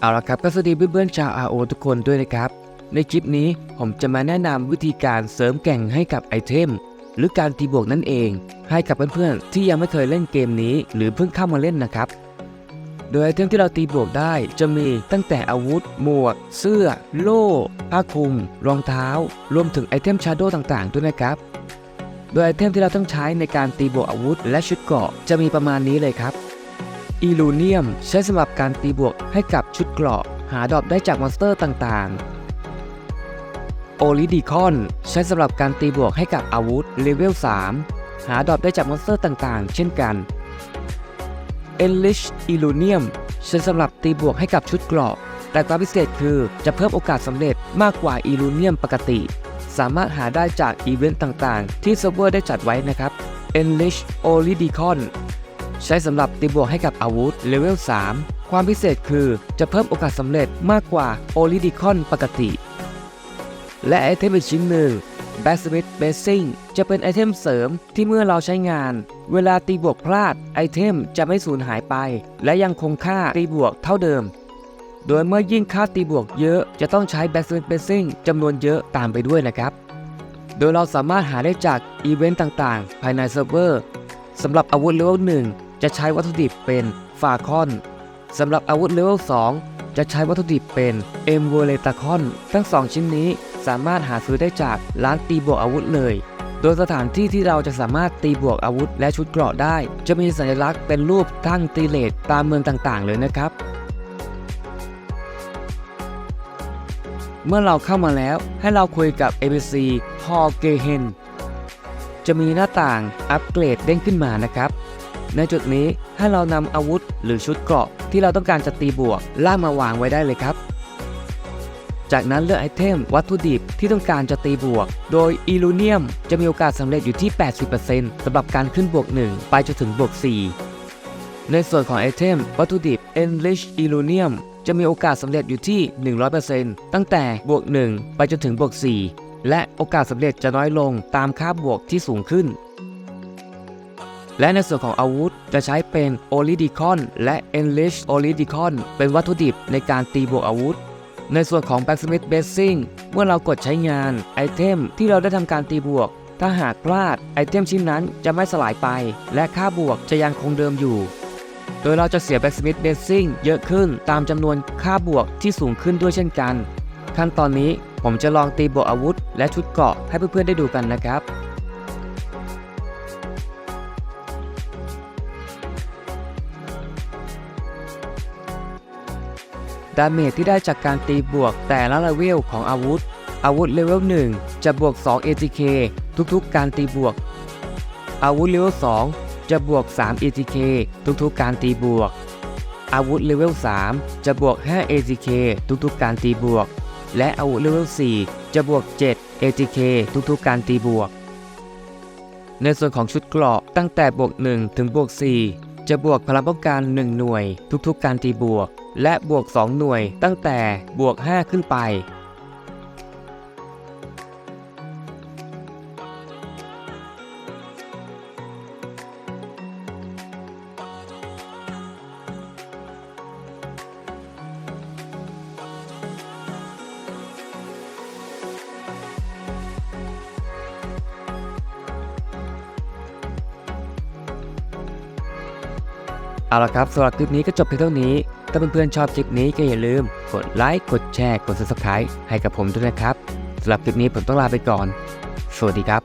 เอาละครับก็สวัสดีเพื่อนๆชาว RO ทุกคนด้วยนะครับ ในคลิปนี้ผมจะมาแนะนำวิธีการเสริมแก่งให้กับไอเทม หรือการตีบวกนั่นเอง ให้กับเพื่อนๆที่ยังไม่เคยเล่นเกมนี้ หรือเพิ่งเข้ามาเล่นนะครับ โดยไอเทมที่เราตีบวกได้จะมีตั้งแต่อาวุธ หมวก เสื้อ โล่ผ้าคลุม รองเท้า รวมถึงไอเทมชาโดต่างๆ ด้วยนะครับ โดยไอเทมที่เราต้องใช้ในการตีบวกอาวุธ และชุดเกราะจะมีประมาณนี้เลยครับ อีลูเนียม ใช้สำหรับการตีบวกให้กับชุดเกราะ หาดอปได้จากมอนสเตอร์ต่างๆ โอลิดิคอน ใช้สำหรับการตีบวกให้กับอาวุธเลเวล 3 หาดอปได้จากมอนสเตอร์ต่างๆ เช่นกันเอลิชอีลูเนียมใช้สำหรับตีบวกให้กับชุดเกราะ แต่ความพิเศษคือจะเพิ่มโอกาสสำเร็จมากกว่าอีลูเนียมปกติ สามารถหาได้จากอีเวนต์ต่างๆ ที่เซิร์ฟเวอร์ได้จัดไว้นะครับ Enrich o l i d i c o n ใช้สำหรับตีบวกให้กับอาวุธเลเวล 3 ความพิเศษคือจะเพิ่มโอกาสสำเร็จมากกว่า o l i d i c o n ปกติ และไอเทมอีกชิ้นหนึ่ง b a s m i t Basing จะเป็นไอเทมเสริมที่เมื่อเราใช้งาน เวลาตีบวกพลาดไอเทมจะไม่สูญหายไป และยังคงค่าตีบวกเท่าเดิม โดยเมื่อยิ่งค่าตีบวกเยอะจะต้องใช้ b a s m i t Basing จำนวนเยอะตามไปด้วยนะครับ โดยเราสามารถหาได้จากอีเวนต์ต่างๆ ภายในเซิร์ฟเวอร์สำหรับอาวุธเลเวล1 จะใช้วัตถุดิบเป็นฟาคอนสำหรับอาวุธเลเวล 2 จะใช้วัตถุดิบเป็นเอ็มโวเลตาคอนทั้ง 2 ชิ้นนี้สามารถหาซื้อได้จากร้านตีบวกอาวุธเลย โดยสถานที่ที่เราจะสามารถตีบวกอาวุธและชุดเกราะได้ จะมีสัญลักษณ์เป็นรูปทั้งตีเลทตามเมืองต่างๆ เลยนะครับ เมื่อเราเข้ามาแล้วให้เราคุยกับ ABC h o g e h e n จะมีหน้าต่างอัปเกรดเด้งขึ้นมานะครับ ในจุดนี้ให้เรานำอาวุธหรือชุดเกราะที่เราต้องการจะตีบวกล่ามาวางไว้ได้เลยครับ จากนั้นเลือกไอเทมวัตถุดิบที่ต้องการจะตีบวก โดยอีลูเนียมจะมีโอกาสสำเร็จอยู่ที่ 80%สำหรับการขึ้นบวก 1 ไปจนถึงบวก 4 ในส่วนของไอเทมวัตถุดิบ Enrich Illunium จะมีโอกาสสำเร็จอยู่ที่ 100%ตั้งแต่บวก 1 ไปจนถึงบวก 4 และโอกาสสำเร็จจะน้อยลงตามค่าบวกที่สูงขึ้น และในส่วนของอาวุธจะใช้เป็น o l i d i c o n และ Enrich o l i d i c o n เป็นวัตถุดิบในการตีบวกอาวุธ ในส่วนของ Blacksmith Basing เมื่อเรากดใช้งานไอเทมที่เราได้ทำการตีบวก ถ้าหากพลาดไอเทมชิ้นนั้นจะไม่สลายไป และค่าบวกจะยังคงเดิมอยู่ โดยเราจะเสีย Blacksmith Basing เยอะขึ้นตามจำนวนค่าบวกที่สูงขึ้นด้วยเช่นกัน ขั้นตอนนี้ผมจะลองตีบวกอาวุธ และชุดเกราะให้เพื่อนๆได้ดูกันนะครับ ดาเมจที่ได้จากการตีบวกแต่ละเลเวลของอาวุธ อาวุธเลเวล1 จะบวก 2 ATK ทุกๆ การตีบวก อาวุธเลเวล2 จะบวก 3 ATK ทุกๆ การตีบวก อาวุธเลเวล3 จะบวก 5 ATK ทุกๆ การตีบวก และอาวุธเลเวล4 จะบวก 7 ATK ทุกๆ การตีบวก ในส่วนของชุดเกราะตั้งแต่บวก 1 ถึงบวก 4 จะบวกพลังป้องกัน1หน่วย ทุกๆ การตีบวก และบวก 2 หน่วยตั้งแต่บวก 5 ขึ้นไป เอาละครับสำหรับคลิปนี้ก็จบเพียงเท่านี้ ถ้าเพื่อนๆชอบคลิปนี้ก็อย่าลืม กดไลค์ กดแชร์ กด subscribe ให้กับผมด้วยนะครับสำหรับคลิปนี้ผมต้องลาไปก่อน สวัสดีครับ